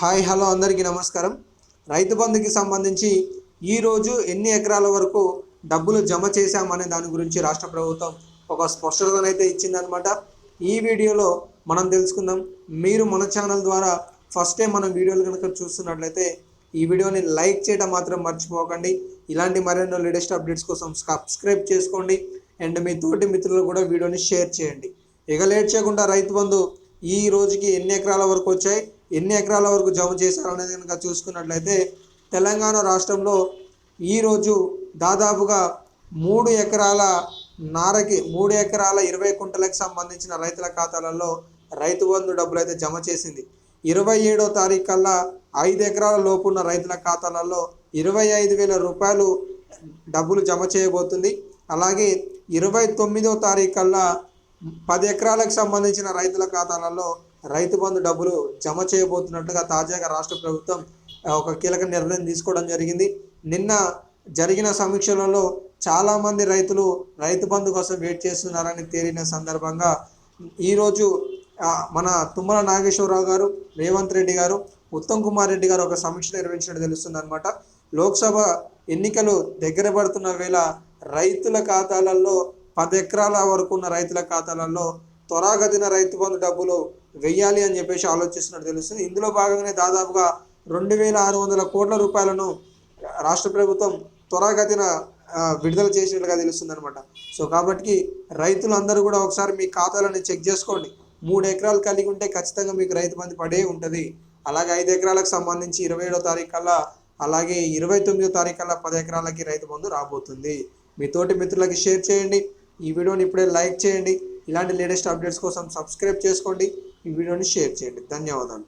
Hi hello అందరికీ నమస్కారం. రైతు బంధుకి సంబంధించి ఈరోజు ఎన్ని ఎకరాల వరకు డబ్బులు జమ చేశామనే దాని గురించి రాష్ట్ర ప్రభుత్వం ఒక స్పష్టతనైతే ఇచ్చిందనమాట ఈ వీడియోలో మనం తెలుసుకుందాం. మీరు మన ఛానల్ ద్వారా ఫస్ట్ టైం మనం వీడియోలు కనుక చూస్తున్నట్లయితే ఈ వీడియోని లైక్ చేయడం మాత్రం మర్చిపోకండి. ఇలాంటి మరెన్నో లేటెస్ట్ అప్డేట్స్ కోసం సబ్స్క్రైబ్ చేసుకోండి. అండ్ మీ తోటి మిత్రులు కూడా వీడియోని షేర్ చేయండి. ఇక లేట్ చేయకుండా రైతు బంధు ఈ రోజుకి ఎన్ని ఎకరాల వరకు వచ్చాయి? ఎన్ని ఎకరాల వరకు జమ చేశారు అనేది కనుక చూసుకున్నట్లయితే తెలంగాణ రాష్ట్రంలో ఈరోజు దాదాపుగా మూడు ఎకరాల నారకి మూడు ఎకరాల ఇరవై కుంటలకు సంబంధించిన రైతుల ఖాతాలలో రైతు బంధు డబ్బులు అయితే జమ చేసింది. ఇరవై ఏడో తారీఖు కల్లా ఐదు ఎకరాల లోపు ఉన్న రైతుల ఖాతాలలో ఇరవై ఐదు వేల రూపాయలు డబ్బులు జమ చేయబోతుంది. అలాగే ఇరవై తొమ్మిదో తారీఖు కల్లా పది ఎకరాలకు సంబంధించిన రైతుల ఖాతాలలో రైతు బంధు డబ్బులు జమ చేయబోతున్నట్లుగా తాజాగా రాష్ట్ర ప్రభుత్వం ఒక కీలక నిర్ణయం తీసుకోవడం జరిగింది. నిన్న జరిగిన సమీక్షలలో చాలామంది రైతులు రైతు బంధు కోసం వెయిట్ చేస్తున్నారని తేలిన సందర్భంగా ఈరోజు మన తుమ్మల నాగేశ్వరరావు గారు రేవంత్ రెడ్డి గారు ఉత్తమ్ కుమార్ రెడ్డి గారు ఒక సమీక్ష నిర్వహించినట్టు తెలుస్తుంది అనమాట లోక్సభ ఎన్నికలు దగ్గర పడుతున్న వేళ రైతుల ఖాతాలలో పది ఎకరాల వరకు ఉన్న రైతుల ఖాతాలలో త్వరాగతిన రైతు బంధు డబ్బులు వెయ్యాలి అని చెప్పేసి ఆలోచిస్తున్నట్టు తెలుస్తుంది. ఇందులో భాగంగానే దాదాపుగా రెండు వేల ఆరు వందల కోట్ల రూపాయలను రాష్ట్ర ప్రభుత్వం త్వరాగతిన విడుదల చేసినట్లుగా తెలుస్తుంది అనమాట సో కాబట్టి రైతులందరూ కూడా ఒకసారి మీ ఖాతాలను చెక్ చేసుకోండి. మూడు ఎకరాలు కలిగి ఉంటే ఖచ్చితంగా మీకు రైతు బంధు పడే ఉంటుంది. అలాగే ఐదు ఎకరాలకు సంబంధించి ఇరవై ఏడో తారీఖు కల్లా అలాగే ఇరవై తొమ్మిదో తారీఖు కల్లా పది ఎకరాలకి రైతు బంధు రాబోతుంది. మీ తోటి మిత్రులకి షేర్ చేయండి. ఈ వీడియోని ఇప్పుడే లైక్ చేయండి. ఇలాంటి లేటెస్ట్ అప్డేట్స్ కోసం సబ్స్క్రైబ్ చేసుకోండి. ఈ వీడియోని షేర్ చేయండి. ధన్యవాదాలు.